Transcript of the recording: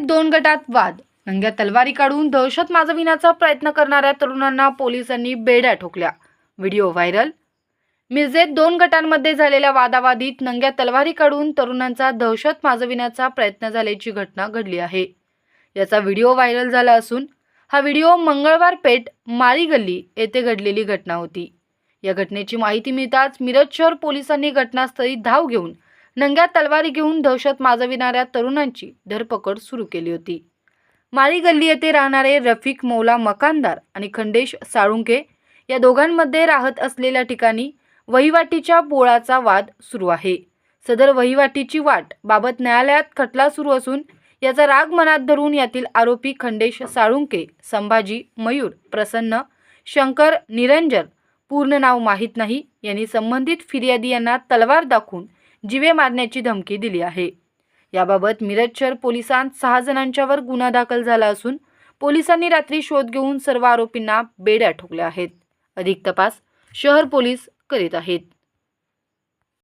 दोन गटात वाद. नंग्या तलवारी काढून दहशत माजविण्याचा प्रयत्न करणाऱ्या तरुणांना पोलिसांनी बेड्या ठोकल्या. Video viral. मिरजेत दोन गटांमध्ये झालेल्या वादावादीत नंग्या तलवारी काढून तरुणांचा दहशत माजविण्याचा प्रयत्न झाल्याची घटना घडली आहे. याचा व्हिडिओ व्हायरल झाला असून हा व्हिडिओ मंगळवार पेठ माळी गल्ली येथे घडलेली घटना होती. या घटनेची माहिती मिळताच मिरज शहर पोलिसांनी घटनास्थळी धाव घेऊन नंग्या तलवारी घेऊन दहशत माजविणाऱ्या तरुणांची धरपकड सुरू केली होती. माळी गल्ली येथे राहणारे रफिक मौला मकानदार आणि खंडेश साळुंके या दोघांमध्ये राहत असलेल्या ठिकाणी वहिवाटीच्या पोळाचा वाद सुरू आहे. सदर वहिवाटीची वाट बाबत न्यायालयात खटला सुरू असून याचा राग मनात धरून यातील आरोपी खंडेश साळुंके संभाजी मयूर प्रसन्न शंकर निरंजन पूर्ण नाव माहीत नाही यांनी संबंधित फिर्यादी यांना तलवार दाखवून जिवे मारण्याची धमकी दिली आहे. याबाबत मिरज शहर पोलिसांत सहा जणांच्यावर गुन्हा दाखल झाला असून पोलिसांनी रात्री शोध घेऊन सर्व आरोपींना बेड्या ठोकल्या आहेत. अधिक तपास शहर पोलीस करीत आहेत.